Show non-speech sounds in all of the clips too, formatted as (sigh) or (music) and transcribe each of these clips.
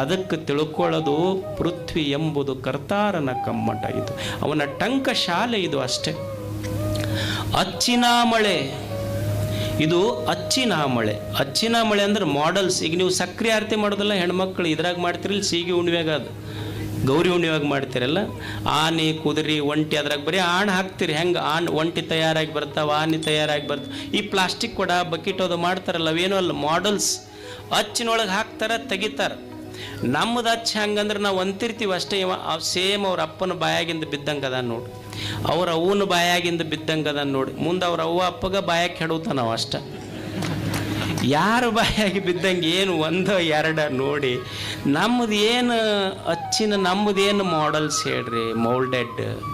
ಅದಕ್ಕೆ ತಿಳ್ಕೊಳ್ಳೋದು ಪೃಥ್ವಿ ಎಂಬುದು ಕರ್ತಾರನ ಕಮ್ಮಟ ಇದು. ಅವನ ಟಂಕ ಶಾಲೆ ಇದು ಅಷ್ಟೇ. ಅಚ್ಚಿನ ಮಳೆ ಇದು ಅಚ್ಚಿನ ಮಳೆ ಅಚ್ಚಿನ ಮಳೆ ಅಂದ್ರೆ ಮಾಡಲ್ಸ್ ಈಗ ನೀವು ಸಕ್ರೆ ಆರತಿ ಮಾಡೋದಲ್ಲ, ಹೆಣ್ಮಕ್ಳು ಇದ್ರಾಗ ಮಾಡ್ತಿರಲ್ಲ ಸೀಗೆ ಉಣ್ವ್ಯಾಗ ಅದು. ಗೌರಿ ಹುಣ್ಣಿವಾಗ ಮಾಡ್ತಿರಲ್ಲ, ಆನೆ, ಕುದುರೆ, ಒಂಟಿ ಅದ್ರಾಗ ಬರೀ ಆಣ್ ಹಾಕ್ತೀರಿ. ಹೆಂಗೆ? ಆಣ್ ಒಂಟಿ ತಯಾರಾಗಿ ಬರ್ತಾವ, ಆನೆ ತಯಾರಾಗಿ ಬರ್ತ ಈ ಪ್ಲಾಸ್ಟಿಕ್ ಕೊಡ, ಬಕೆಟ್ ಅದು ಮಾಡ್ತಾರಲ್ಲ ಏನು ಅಲ್ಲ ಮಾಡಲ್ಸ್ ಅಚ್ಚಿನೊಳಗೆ ಹಾಕ್ತಾರ, ತೆಗಿತಾರ. ನಮ್ಮದು ಅಚ್ಚ ಹಂಗಂದ್ರೆ ನಾವು ಅಂತಿರ್ತೀವಿ ಅಷ್ಟೇ ಇವ. ಸೇಮ್ ಅವ್ರ ಅಪ್ಪನ ಬಾಯಾಗಿಂದ ಬಿದ್ದಂಗೆ ಅದ ನೋಡಿ. ಅವ್ರ ಅವ್ವನ ಬಾಯಾಗಿಂದ ಬಿದ್ದಂಗೆ ಅದ ನೋಡಿ. ಮುಂದೆ ಅವ್ರ ಅವ್ವ ಅಪ್ಪಗ ಬಾಯಾಗಿ ಕೆಡುತ್ತ ನಾವು ಅಷ್ಟ. ಯಾರ ಬಾಯಾಗಿ ಬಿದ್ದಂಗೆ ಏನು ಒಂದು ಎರಡ ನೋಡಿ. ನಮ್ಮದು ಏನು ಅಚ್ಚಿನ, ನಮ್ಮದು ಏನು ಮಾಡಲ್ಸ್ ಹೇಳ್ರಿ ಮೌಲ್ಡೆಡ್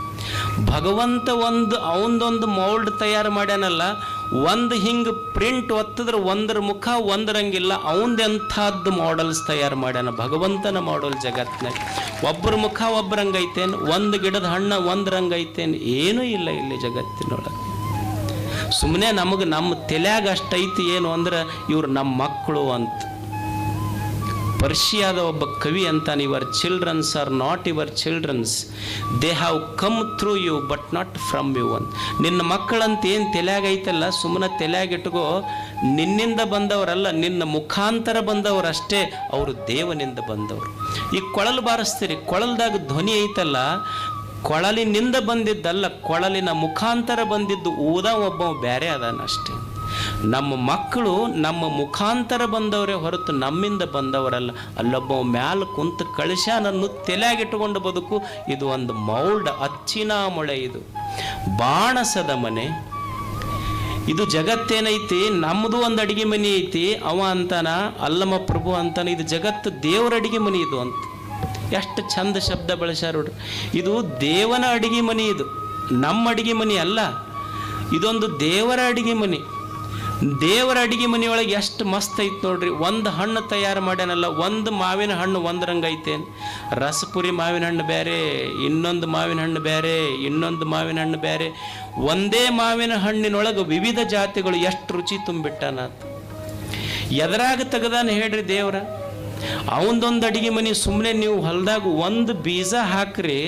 ಭಗವಂತ ಒಂದು, ಅವನದೊಂದು ಮೌಲ್ಡ್ ತಯಾರು ಮಾಡ್ಯಾನಲ್ಲ ಒಂದು ಹಿಂಗೆ ಪ್ರಿಂಟ್ ಒತ್ತಿದ್ರೆ ಒಂದರ ಮುಖ ಒಂದರಂಗಿಲ್ಲ ಅವಂದೆಂಥದ್ದು ಮಾಡಲ್ಸ್ ತಯಾರು ಮಾಡ್ಯಾನ? ಭಗವಂತನ ಮಾಡಲ್ ಜಗತ್ತಿನಾಗ ಒಬ್ಬರ ಮುಖ ಒಬ್ಬರಂಗೈತೇನು, ಒಂದು ಗಿಡದ ಹಣ್ಣು ಒಂದು ರಂಗೈತೇನು ಏನೂ ಇಲ್ಲ ಇಲ್ಲಿ ಜಗತ್ತಿನೊಳಗೆ. ಸುಮ್ಮನೆ ನಮಗೆ ನಮ್ಮ ತಲೆಯಾಗ ಅಷ್ಟೈತಿ ಏನು ಅಂದ್ರೆ ಇವ್ರು ನಮ್ಮ ಮಕ್ಕಳು ಅಂತ. ಪರ್ಷಿಯಾದ ಒಬ್ಬ ಕವಿ ಅಂತಾನೆ your childrens are not your childrens they have come through you but not from you ಅಂತ. ನಿನ್ನ ಮಕ್ಕಳಂತ ಏನು ತಲೆಯಾಗೈತಲ್ಲ, ಸುಮ್ಮನೆ ತಲೆಯಾಗಿಟ್ಕೋ, ನಿನ್ನಿಂದ ಬಂದವರಲ್ಲ, ನಿನ್ನ ಮುಖಾಂತರ ಬಂದವರಷ್ಟೇ, ಅವರು ದೇವನಿಂದ ಬಂದವರು. ಈ ಕೊಳಲು ಬಾರಿಸ್ತೀರಿ, ಕೊಳಲ್ದಾಗ ಧ್ವನಿ ಐತಲ್ಲ, ಕೊಳಲಿನಿಂದ ಬಂದಿದ್ದಲ್ಲ, ಕೊಳಲಿನ ಮುಖಾಂತರ ಬಂದಿದ್ದು ಊದ ಒಬ್ಬ, ಬೇರೆ ಅದಾನ ನಮ್ಮ ಮಕ್ಕಳು ನಮ್ಮ ಮುಖಾಂತರ ಬಂದವರೇ ಹೊರತು ನಮ್ಮಿಂದ ಬಂದವರಲ್ಲ. ಅಲ್ಲೊಬ್ಬ ಮ್ಯಾಲ ಕುಂತು ಕಳಶನನ್ನು ತಲೆಯಾಗಿಟ್ಟುಕೊಂಡು ಬದುಕು. ಇದು ಒಂದು ಮೌಲ್ಡ್ ಅಚ್ಚಿನ ಮೊಳೆ ಇದು. ಬಾಣಸದ ಮನೆ. ಇದು ಜಗತ್ತೇನೈತಿ? ನಮ್ಮದು ಒಂದು ಅಡಿಗೆ ಮನೆ ಐತಿ. ಅವ ಅಂತಾನ ಅಲ್ಲಮ ಪ್ರಭು ಅಂತಾನ, ಇದು ಜಗತ್ತು ದೇವರ ಅಡಿಗೆ ಮನೆ ಇದು ಅಂತ. ಎಷ್ಟು ಚಂದ ಶಬ್ದ ಬಳಸ್ಯಾರೋಡ್ರಿ ಇದು ದೇವನ ಅಡಿಗೆ ಮನೆ ಇದು. ನಮ್ಮ ಅಡಿಗೆ ಮನೆ ಅಲ್ಲ. ಇದೊಂದು ದೇವರ ಅಡಿಗೆ ಮನೆ. ದೇವರ ಅಡಿಗೆ ಮನೆಯೊಳಗೆ ಎಷ್ಟು ಮಸ್ತ್ ಐತೆ ನೋಡ್ರಿ. ಒಂದು ಹಣ್ಣು ತಯಾರು ಮಾಡ್ಯಾನಲ್ಲ, ಒಂದು ಮಾವಿನ ಹಣ್ಣು ಒಂದರಂಗ ಐತೇನು ರಸಪುರಿ ಮಾವಿನ ಹಣ್ಣು ಬೇರೆ ಇನ್ನೊಂದು ಮಾವಿನ ಹಣ್ಣು ಬೇರೆ ಇನ್ನೊಂದು ಮಾವಿನ ಹಣ್ಣು ಬೇರೆ ಒಂದೇ ಮಾವಿನ ಹಣ್ಣಿನೊಳಗೆ ವಿವಿಧ ಜಾತಿಗಳು ಎಷ್ಟು ರುಚಿ ತುಂಬಿಟ್ಟಾನ ಎದರಾಗ ತೆಗದಾನ ಹೇಳ್ರಿ ದೇವ್ರ. ಅವನದೊಂದು ಅಡಿಗೆ ಮನೆ ಸುಮ್ಮನೆ ನೀವು ಹೊಲದಾಗ ಒಂದು ಬೀಜ ಹಾಕ್ರಿ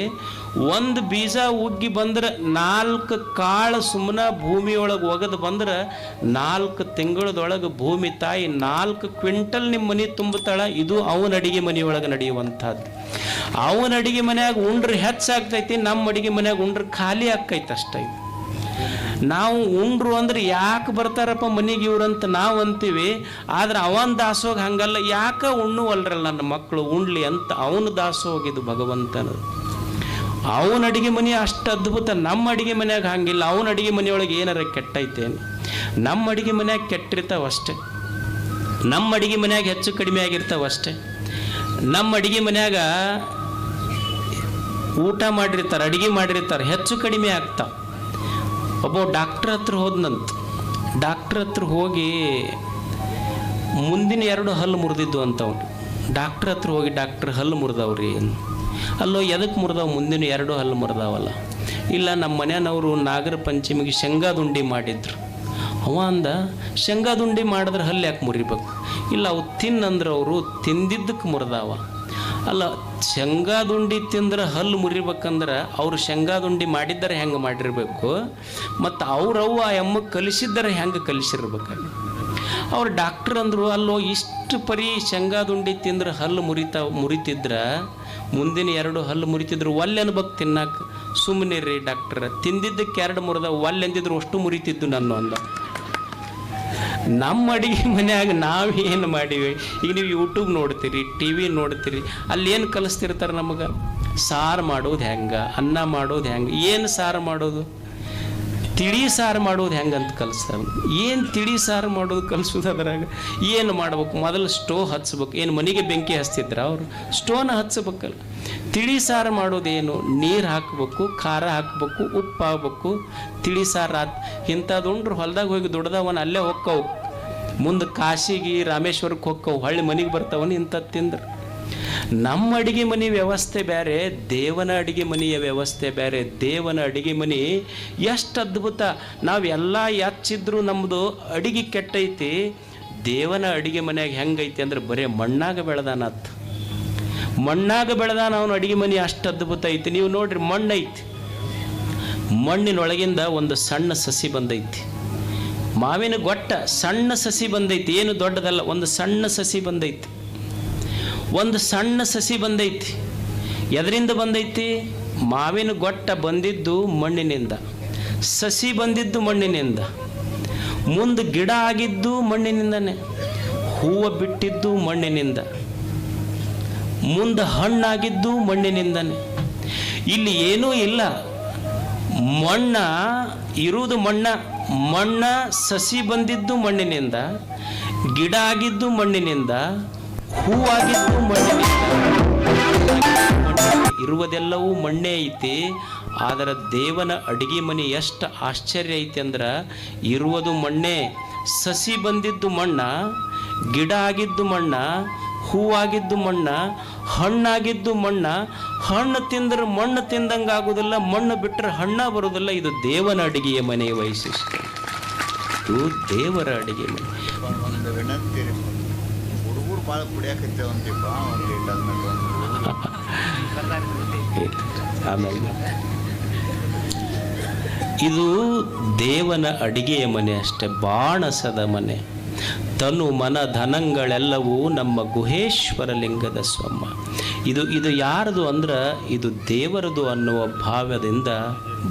ಒಂದು ಬೀಜ ಉಗ್ಗಿ ಬಂದ್ರೆ ನಾಲ್ಕು ಕಾಳು ಸುಮ್ಮನೆ ಭೂಮಿಯೊಳಗೆ ಒಗೆದು ಬಂದ್ರೆ ನಾಲ್ಕು ತಿಂಗಳದೊಳಗೆ ಭೂಮಿ ತಾಯಿ ನಾಲ್ಕು ಕ್ವಿಂಟಲ್ ನಿಮ್ಮ ಮನೆ ತುಂಬುತ್ತಾಳೆ, ಇದು ಅವನ ಅಡಿಗೆ ಮನೆಯೊಳಗೆ ನಡೆಯುವಂಥದ್ದು ಅವನ ಅಡಿಗೆ ಮನೆಯಾಗ ಉಂಡ್ರೆ ಹೆಚ್ಚಾಗ್ತೈತಿ ನಮ್ಮ ಅಡಿಗೆ ಮನೆಯಾಗ ಉಂಡ್ರೆ ಖಾಲಿ ಆಗ್ತೈತೆ ಅಷ್ಟೇ ನಾವು ಉಂಡ್ರು ಅಂದ್ರೆ ಯಾಕೆ ಬರ್ತಾರಪ್ಪ ಮನೆಗೆ ಇವ್ರಂತ ನಾವು ಅಂತೀವಿ, ಆದ್ರೆ ಅವನ ದಾಸೋಗ ಹಂಗಲ್ಲ, ಯಾಕೆ ಉಣ್ಣುವಲ್ರಲ್ಲ ನನ್ನ ಮಕ್ಕಳು ಉಣ್ಲಿ ಅಂತ ಅವನ ದಾಸೋಗಿದ್ದು ಭಗವಂತನದು. ಭಗವಂತನ ಅವನ ಅಡಿಗೆ ಮನೆ ಅಷ್ಟು ಅದ್ಭುತ. ನಮ್ಮ ಅಡಿಗೆ ಮನ್ಯಾಗ ಹಂಗಿಲ್ಲ. ಅವನ ಅಡಿಗೆ ಮನೆಯೊಳಗೆ ಏನಾರ ಕೆಟ್ಟೈತೆ ನಮ್ಮ ಅಡಿಗೆ ಮನ್ಯಾಗ ಕೆಟ್ಟಿರ್ತಾವ ಅಷ್ಟೇ. ನಮ್ಮ ಅಡಿಗೆ ಮನ್ಯಾಗ ಹೆಚ್ಚು ಕಡಿಮೆ ಆಗಿರ್ತಾವ ಅಷ್ಟೇ. ನಮ್ಮ ಅಡಿಗೆ ಮನ್ಯಾಗ ಊಟ ಮಾಡಿರ್ತಾರೆ, ಅಡಿಗೆ ಮಾಡಿರ್ತಾರೆ, ಹೆಚ್ಚು ಕಡಿಮೆ ಆಗ್ತಾವ. ಒಬ್ಬ ಡಾಕ್ಟ್ರ್ ಹತ್ರ ಹೋದ್ನಂತ. ಡಾಕ್ಟ್ರ್ ಹತ್ರ ಹೋಗಿ ಮುಂದಿನ ಎರಡು ಹಲ್ಲು ಮುರಿದಿದ್ದು ಅಂತ ಅವನು. ಡಾಕ್ಟ್ರ್ ಹತ್ರ ಹೋಗಿ, ಡಾಕ್ಟ್ರ್, ಹಲ್ಲು ಮುರಿದವ್ರಿ. ಅಲ್ಲೋ ಎದಕ್ಕೆ ಮುರಿದಾವೆ? ಮುಂದಿನ ಎರಡು ಹಲ್ಲು ಮುರಿದಾವಲ್ಲ. ಇಲ್ಲ ನಮ್ಮ ಮನೆಯವರು ನಾಗರ ಪಂಚಮಿಗೆ ಶೇಂಗಾದುಂಡಿ ಮಾಡಿದ್ರು. ಅವ ಅಂದ, ಶೇಂಗಾದುಂಡಿ ಮಾಡಿದ್ರೆ ಹಲ್ಲು ಯಾಕೆ ಮುರಿಬೇಕು? ಇಲ್ಲ, ಅವು ತಿನ್ನಂದ್ರೆ ಅವರು ತಿಂದಿದ್ದಕ್ಕೆ ಮುರಿದಾವ. ಅಲ್ಲ, ಶೇಂಗಾದುಂಡಿ ತಿಂದ್ರೆ ಹಲ್ಲು ಮುರಿಬೇಕಂದ್ರೆ ಅವ್ರು ಶೇಂಗಾದುಂಡಿ ಮಾಡಿದ್ದಾರೆ ಹೆಂಗೆ ಮಾಡಿರಬೇಕು? ಮತ್ತು ಅವ್ರವ್ವ ಎಮ್ಮಗೆ ಕಲಿಸಿದ್ದಾರೆ ಹೆಂಗೆ ಕಲಿಸಿರ್ಬೇಕಲ್ಲಿ ಅವ್ರು ಡಾಕ್ಟ್ರ್ ಅಂದರು ಅಲ್ಲೋ ಇಷ್ಟು ಪರಿ ಶೇಂಗಾದುಂಡಿ ತಿಂದ್ರೆ ಹಲ್ಲು ಮುರಿತಾ, ಮುರಿತಿದ್ರ, ಮುಂದಿನ ಎರಡು ಹಲ್ಲು ಮುರಿತಿದ್ರು ಒಲ್ಲೆನ ಅನ್ಬೇಕು ತಿನ್ನಕ್ಕೆ ಸುಮ್ಮನೆ ರೀ ಡಾಕ್ಟ್ರ ತಿಂದಿದ್ದಕ್ಕೆ ಎರಡು ಮುರಿದ ಒಲ್ಲೆ ಅಂದಿದ್ರು ಅಷ್ಟು ಮುರಿತಿದ್ದು ನನ್ನ ಅಂದ ನಮ್ಮ ಅಡಿಗೆ ಮನೆಯಾಗ ನಾವೇನು ಮಾಡೀವಿ? ಈಗ ನೀವು ಯೂಟ್ಯೂಬ್ ನೋಡ್ತೀರಿ ಟಿ ವಿ ನೋಡ್ತೀರಿ ಅಲ್ಲೇನು ಕಲಿಸ್ತಿರ್ತಾರೆ ನಮಗೆ? ಸಾರು ಮಾಡೋದು ಹೆಂಗೆ? ಅನ್ನ ಮಾಡೋದು ಹೆಂಗೆ? ಏನು ಸಾರು ಮಾಡೋದು? ತಿಳಿ ಸಾರು ಮಾಡೋದು ಹೆಂಗಂತ ಕಲಿಸ್ತಾರೆ ಏನು ತಿಳಿ ಸಾರು ಮಾಡೋದು ಕಲಿಸೋದು ಅದ್ರಾಗ? ಏನು ಮಾಡ್ಬೇಕು? ಮೊದಲು ಸ್ಟೋವ್ ಹಚ್ಬೇಕು. ಏನು ಮನೆಗೆ ಬೆಂಕಿ ಹಚ್ತಿದ್ರ ಅವರು? ಸ್ಟೋನ ಹಚ್ಬೇಕಲ್ಲ. ತಿಳಿ ಸಾರು ಮಾಡೋದೇನು? ನೀರು ಹಾಕಬೇಕು, ಖಾರ ಹಾಕಬೇಕು ಉಪ್ಪು ಹಾಕ್ಬೇಕು ತಿಳಿ ಸಾರು ಆತ್ ಇಂಥದ್ದು ಉಂಡ್ರು ಹೊಲ್ದಾಗ ಹೋಗಿ ದುಡ್ದವನ ಅಲ್ಲೇ ಹೊಕ್ಕವು. ಮುಂದೆ ಕಾಶಿಗೆ ರಾಮೇಶ್ವರಕ್ಕೆ ಹೊಕ್ಕವು. ಹಳ್ಳಿ ಮನೆಗೆ ಬರ್ತಾವನು ಇಂಥದ್ದು ತಿಂದ್ರೆ. ನಮ್ಮ ಅಡಿಗೆ ಮನೆ ವ್ಯವಸ್ಥೆ ಬೇರೆ, ದೇವನ ಅಡಿಗೆ ಮನೆಯ ವ್ಯವಸ್ಥೆ ಬೇರೆ, ದೇವನ ಅಡಿಗೆ ಮನೆ ಎಷ್ಟು ಅದ್ಭುತ. ನಾವೆಲ್ಲ ಎಚ್ಚಿದ್ರು ನಮ್ಮದು ಅಡಿಗೆ ಕೆಟ್ಟೈತಿ. ದೇವನ ಅಡಿಗೆ ಮನೆಯಾಗ ಹೆಂಗೈತಿ ಅಂದ್ರೆ ಬರೀ ಮಣ್ಣಾಗ ಬೆಳೆದಾನತ್ ಮಣ್ಣಾಗ ಬೆಳೆದಾನ ಅವನು ಅಡಿಗೆ ಮನೆ ಅಷ್ಟು ಅದ್ಭುತ ಐತಿ. ನೀವು ನೋಡ್ರಿ ಮಣ್ಣೈತಿ. ಮಣ್ಣಿನೊಳಗಿಂದ ಒಂದು ಸಣ್ಣ ಸಸಿ ಬಂದೈತಿ. ಮಾವಿನ ಗೊಟ್ಟ ಸಣ್ಣ ಸಸಿ ಬಂದೈತಿ. ಏನು ದೊಡ್ಡದಲ್ಲ, ಒಂದು ಸಣ್ಣ ಸಸಿ ಬಂದೈತಿ. ಒಂದು ಸಣ್ಣ ಸಸಿ ಬಂದೈತಿ. ಎದರಿಂದ ಬಂದೈತಿ? ಮಾವಿನ ಗೊಟ್ಟ ಬಂದಿದ್ದು ಮಣ್ಣಿನಿಂದ. ಸಸಿ ಬಂದಿದ್ದು ಮಣ್ಣಿನಿಂದ. ಮುಂದೆ ಗಿಡ ಆಗಿದ್ದು ಮಣ್ಣಿನಿಂದನೇ. ಹೂವು ಬಿಟ್ಟಿದ್ದು ಮಣ್ಣಿನಿಂದ. ಮುಂದೆ ಹಣ್ಣಾಗಿದ್ದು ಮಣ್ಣಿನಿಂದನೇ. ಇಲ್ಲಿ ಏನೂ ಇಲ್ಲ. ಮಣ್ಣ ಇರುವುದು ಮಣ್ಣ. ಮಣ್ಣ ಸಸಿ ಬಂದಿದ್ದು ಮಣ್ಣಿನಿಂದ. ಗಿಡ ಆಗಿದ್ದು ಮಣ್ಣಿನಿಂದ. ಹೂವಾಗಿದ್ದು ಮಣ್ಣಿನ ಇರುವುದೆಲ್ಲವೂ ಮಣ್ಣೇ ಐತಿ, ಆದರೆ ದೇವನ ಅಡಿಗೆ ಮನೆ ಎಷ್ಟು ಆಶ್ಚರ್ಯ ಐತಿ ಅಂದ್ರೆ, ಇರುವುದು ಮಣ್ಣೇ. ಸಸಿ ಬಂದಿದ್ದು ಮಣ್ಣ, ಗಿಡ ಆಗಿದ್ದು ಮಣ್ಣ, ಹೂವಾಗಿದ್ದು ಮಣ್ಣ, ಹಣ್ಣಾಗಿದ್ದು ಮಣ್ಣ, ಹಣ್ಣು ತಿಂದ್ರೆ ಮಣ್ಣು ತಿಂದಂಗೆ ಆಗೋದಿಲ್ಲ ಮಣ್ಣು ಬಿಟ್ಟರೆ ಹಣ್ಣ ಬರೋದಿಲ್ಲ. ಇದು ದೇವನ ಅಡಿಗೆಯ ಮನೆಯ ವೈಶಿಷ್ಟ್ಯ. ಇದು ದೇವರ ಅಡಿಗೆ ಮನೆ. ಒಂದು ಲೀಟ್ ಆದ್ಮೇಲೆ (laughs) ಆಮೇಲೆ. ಇದು ದೇವನ ಅಡಿಗೆಯ ಮನೆ ಅಷ್ಟೆ ಬಾಣಸದ ಮನೆ. ತನು ಮನ ಧನಗಳೆಲ್ಲವೂ ನಮ್ಮ ಗುಹೇಶ್ವರ ಲಿಂಗದ ಸ್ವಮ್ಮ. ಇದು ಇದು ಯಾರದು ಅಂದ್ರೆ ಇದು ದೇವರದು ಅನ್ನುವ ಭಾವದಿಂದ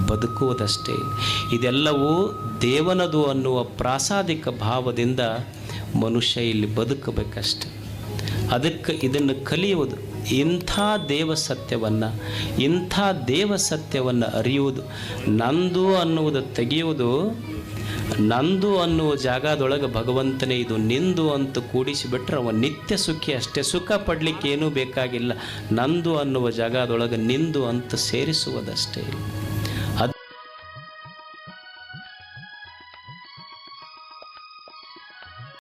ಬದುಕುವುದಷ್ಟೇ. ಇದೆಲ್ಲವೂ ದೇವನದು ಅನ್ನುವ ಪ್ರಾಸಾದಿಕ ಭಾವದಿಂದ ಮನುಷ್ಯ ಇಲ್ಲಿ ಬದುಕಬೇಕಷ್ಟೆ. ಅದಕ್ಕೆ ಇದನ್ನು ಕಲಿಯುವುದು. ಇಂಥ ದೇವ ಸತ್ಯವನ್ನು, ಇಂಥ ದೇವ ಸತ್ಯವನ್ನು ಅರಿಯುವುದು. ನಂದು ಅನ್ನುವುದು ತೆಗೆಯುವುದು. ನಂದು ಅನ್ನುವ ಜಾಗದೊಳಗೆ ಭಗವಂತನೇ ಇದು. ನಿಂದು ಅಂತ ಕೂಡಿಸಿಬಿಟ್ರೆ ಅವ ನಿತ್ಯ ಸುಖಿ ಅಷ್ಟೇ. ಸುಖ ಪಡಲಿಕ್ಕೆ ಏನೂ ಬೇಕಾಗಿಲ್ಲ. ನಂದು ಅನ್ನುವ ಜಾಗದೊಳಗೆ ನಿಂದು ಅಂತ ಸೇರಿಸುವುದಷ್ಟೇ